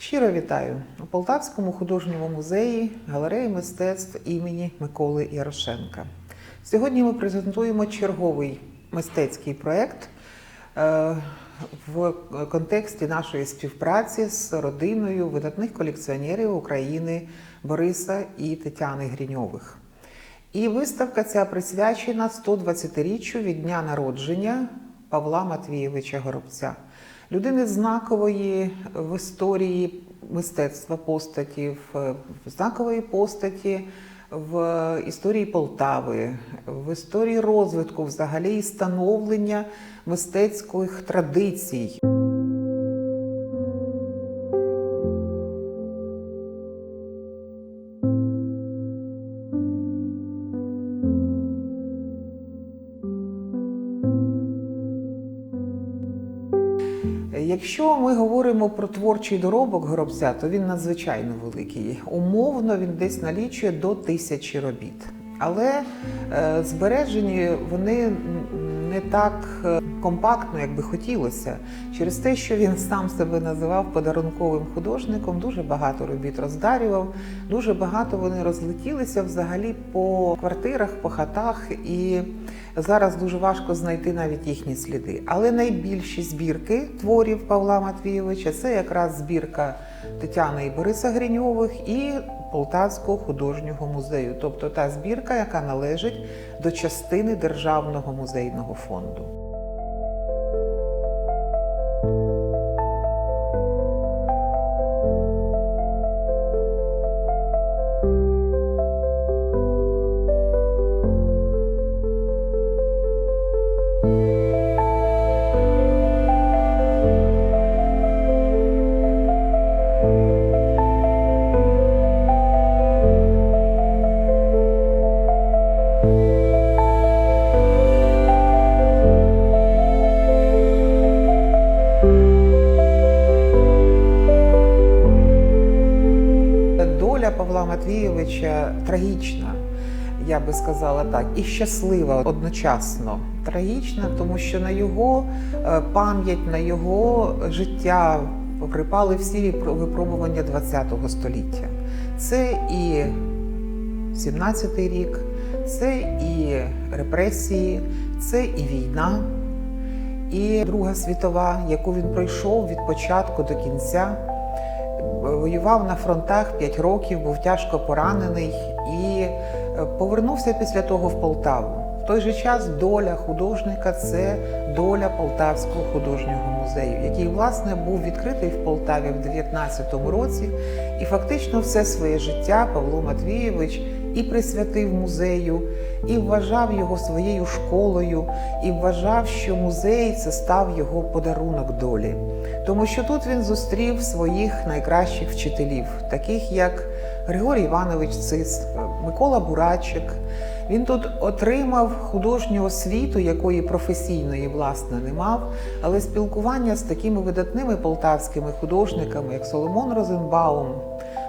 Щиро вітаю у Полтавському художньому музеї галереї мистецтв імені Миколи Ярошенка. Сьогодні ми презентуємо черговий мистецький проєкт е, в контексті нашої співпраці з родиною видатних колекціонерів України Бориса і Тетяни Гріньових. І виставка ця присвячена 120-річчю від дня народження Павла Матвійовича Горобця, людини знакової в історії мистецтва постаті, в знакової постаті в історії Полтави, в історії розвитку, взагалі і становлення мистецьких традицій. Якщо ми говоримо про творчий доробок гробця, то він надзвичайно великий. Умовно він десь налічує до тисячі робіт. Але е, збережені вони не так е, компактно, як би хотілося, через те, що він сам себе називав подарунковим художником, дуже багато робіт роздарював, дуже багато вони розлетілися взагалі по квартирах, по хатах, і зараз дуже важко знайти навіть їхні сліди. Але найбільші збірки творів Павла Матвійовича це якраз збірка Тетяни і Бориса Гриньових і Полтавського художнього музею, тобто та збірка, яка належить до частини Державного музейного фонду. Матвійовича трагічна, я би сказала так, і щаслива одночасно. Трагічна, тому що на його е, пам'ять, на його життя припали всі випробування ХХ століття. Це і 17-й рік, це і репресії, це і війна, і Друга світова, яку він пройшов від початку до кінця. Воював на фронтах 5 років, був тяжко поранений і е, повернувся після того в Полтаву. В той же час доля художника це доля Полтавського художнього музею, який, власне, був відкритий в Полтаві в 19-му році, і фактично все своє життя Павло Матвійович і присвятив музею, і вважав його своєю школою, і вважав, що музей це став його подарунок долі. Тому що тут він зустрів своїх найкращих вчителів, таких як Григорій Іванович Цис, Микола Бурачик. Він тут отримав художню освіту, якої професійної, власне, не мав, але спілкування з такими видатними полтавськими художниками, як Соломон Розенбаум,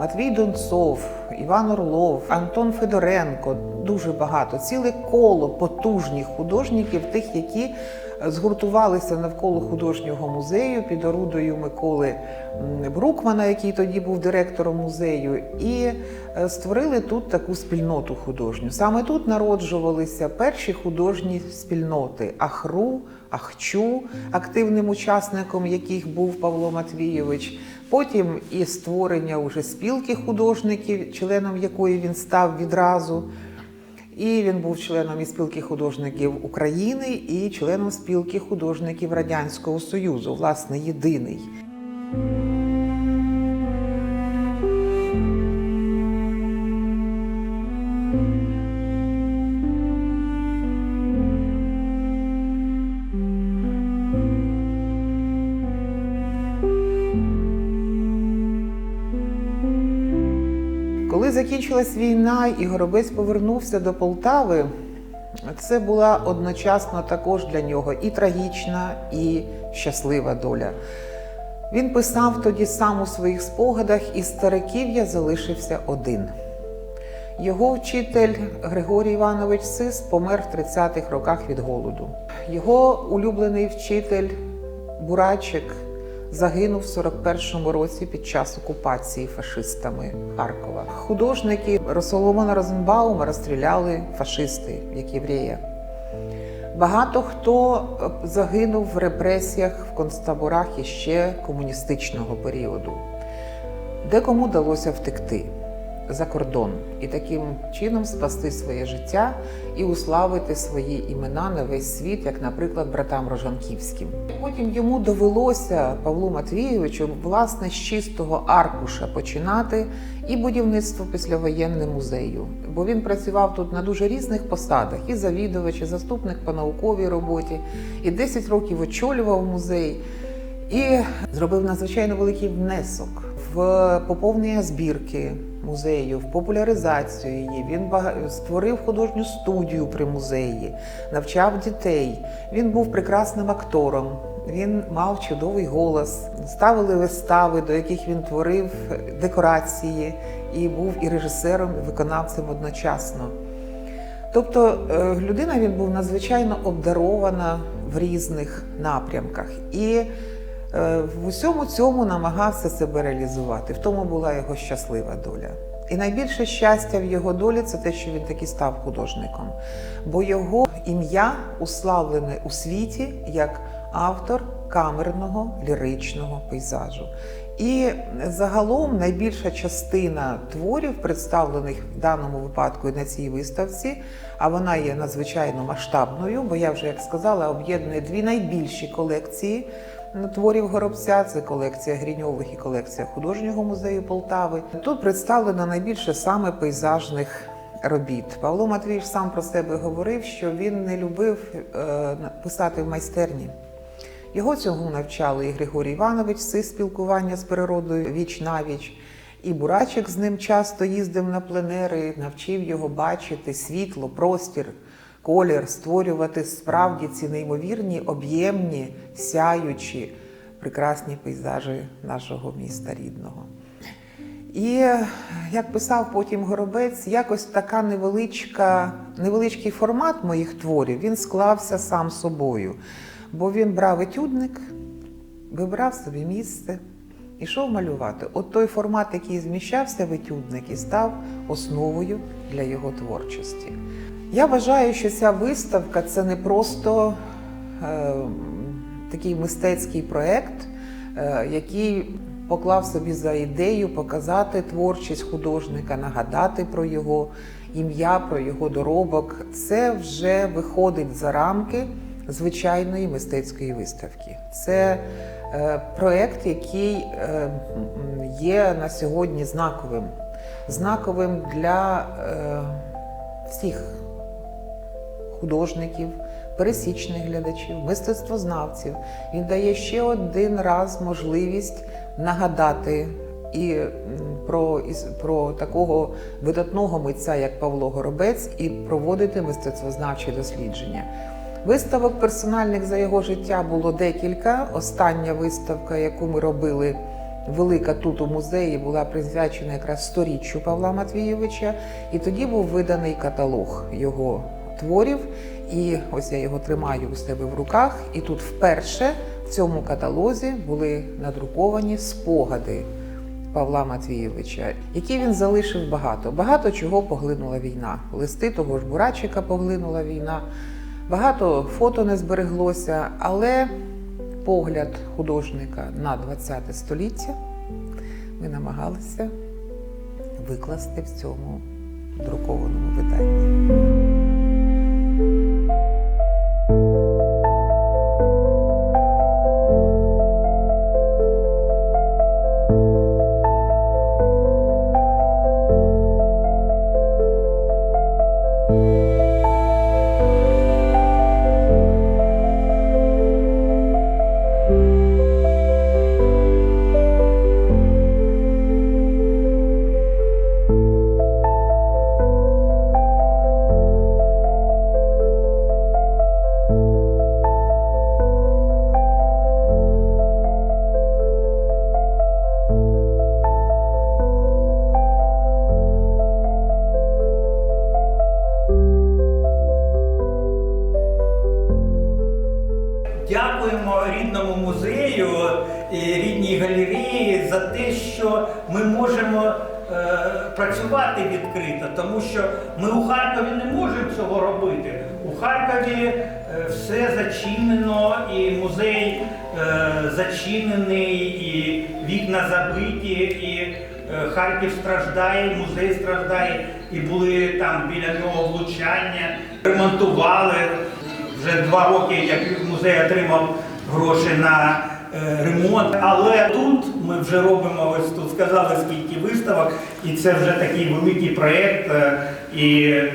Матвій Донцов, Іван Орлов, Антон Федоренко дуже багато, ціле коло потужних художників, тих, які згуртувалися навколо художнього музею під орудою Миколи Брукмана, який тоді був директором музею, і створили тут таку спільноту художню. Саме тут народжувалися перші художні спільноти Ахру, Ахчу, активним учасником яких був Павло Матвійович. Потім і створення уже спілки художників, членом якої він став відразу. І він був членом і спілки художників України, і членом спілки художників Радянського Союзу, власне, єдиний. Закінчилась війна і Горобець повернувся до Полтави, це була одночасно також для нього і трагічна, і щаслива доля. Він писав тоді сам у своїх спогадах, і стариків'я залишився один. Його вчитель Григорій Іванович Сис помер в 30-х роках від голоду. Його улюблений вчитель Бурачик загинув в 41-му році під час окупації фашистами Харкова. Художники Росоломона Розенбаума розстріляли фашисти як єврея. Багато хто е, загинув в репресіях в концтаборах іще комуністичного періоду, декому вдалося втекти за кордон і таким чином спасти своє життя і уславити свої імена на весь світ, як, наприклад, братам Рожанківським. Потім йому довелося Павлу Матвійовичу власне з чистого аркуша починати і будівництво післявоєнне музею, бо він працював тут на дуже різних посадах: і завідувач, і заступник по науковій роботі, і 10 років очолював музей. І зробив надзвичайно великий внесок в поповнення збірки музею, в популяризацію її. Він створив художню студію при музеї, навчав дітей. Він був прекрасним актором. Він мав чудовий голос, ставили вистави, до яких він творив декорації, і був і режисером, і виконавцем одночасно. Тобто е, людина він був надзвичайно обдарована в різних напрямках. І Е, в усьому цьому намагався себе реалізувати. В тому була його щаслива доля. І найбільше щастя в його долі це те, що він таки став художником, бо його ім'я уславлене у світі як автор камерного ліричного пейзажу. І загалом найбільша частина творів, представлених в даному випадку на цій виставці, а вона є надзвичайно масштабною, бо я вже як сказала, об'єднує дві найбільші колекції творів горобця. Це колекція Гріньових і колекція художнього музею Полтави. Тут представлено найбільше саме пейзажних робіт. Павло Матвійович сам про себе говорив, що він не любив е, писати в майстерні. Його цього навчали і Григорій Іванович, це спілкування з природою віч на віч. І Бурачик з ним часто їздив на пленери, навчив його бачити світло, простір колір, створювати справді ці неймовірні, об'ємні, сяючі, прекрасні пейзажі нашого міста рідного. І як писав потім Горобець, якось така невеличка, невеличкий формат моїх творів він склався сам собою, бо він брав етюдник, вибрав собі місце. Ішов малювати. От той формат, який зміщався в етюдник і став основою для його творчості. Я вважаю, що ця виставка це не просто е, такий мистецький проєкт, е, який поклав собі за ідею показати творчість художника, нагадати про його ім'я, про його доробок. Це вже виходить за рамки звичайної мистецької виставки. Це е, проєкт, який е, є на сьогодні знаковим, знаковим для е, всіх художників, пересічних глядачів, мистецтвознавців. Він дає ще один раз можливість нагадати і про, і про такого видатного митця, як Павло Горобець, і проводити мистецтвознавчі дослідження. Виставок персональних за його життя було декілька. Остання виставка, яку ми робили. Велика тут у музеї була присвячена якраз сторіччю Павла Матвійовича, і тоді був виданий каталог його творів. І ось я його тримаю у себе в руках. І тут вперше в цьому каталозі були надруковані спогади Павла Матвійовича, які він залишив багато. Багато чого поглинула війна. Листи того ж Бурачика поглинула війна, багато фото не збереглося, але погляд художника на ХХ століття ми намагалися викласти в цьому друкованому виданні. За те, що ми можемо е, працювати відкрито, тому що ми у Харкові не можемо цього робити. У Харкові е, все зачинено, і музей е, зачинений, і вікна забиті, і е, Харків страждає, музей страждає, і були там біля нього влучання, ремонтували. Вже два роки, як музей отримав гроші на ремонт. Але тут ми вже робимо, ось тут сказали, скільки виставок, і це вже такий великий проєкт. е, І е,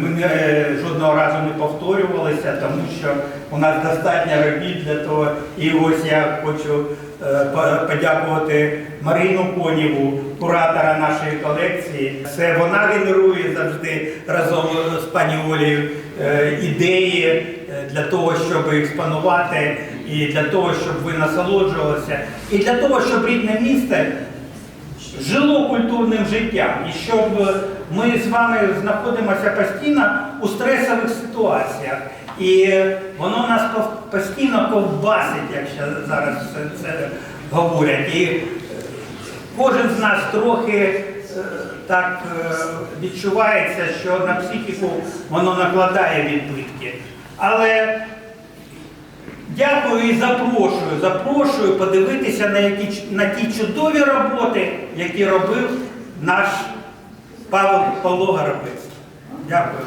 ми не, е, жодного разу не повторювалися, тому що у нас достатньо робіт для того. І ось я хочу е, подякувати Марину Конєву, куратора нашої колекції. Це вона генерує завжди разом з пані Олею е, ідеї е, для того, щоб експонувати, і для того, щоб ви насолоджувалися, і для того, щоб рідне місто жило культурним життям, і щоб ми з вами знаходимося постійно у стресових ситуаціях. І воно нас постійно ковбасить, якщо зараз це, це говорять. І е, кожен з нас трохи е, так е, відчувається, що на психіку воно накладає відбитки. Але Дякую і запрошую. Запрошую подивитися на, які, на ті чудові роботи, які робив наш Павло Горобець. Дякую.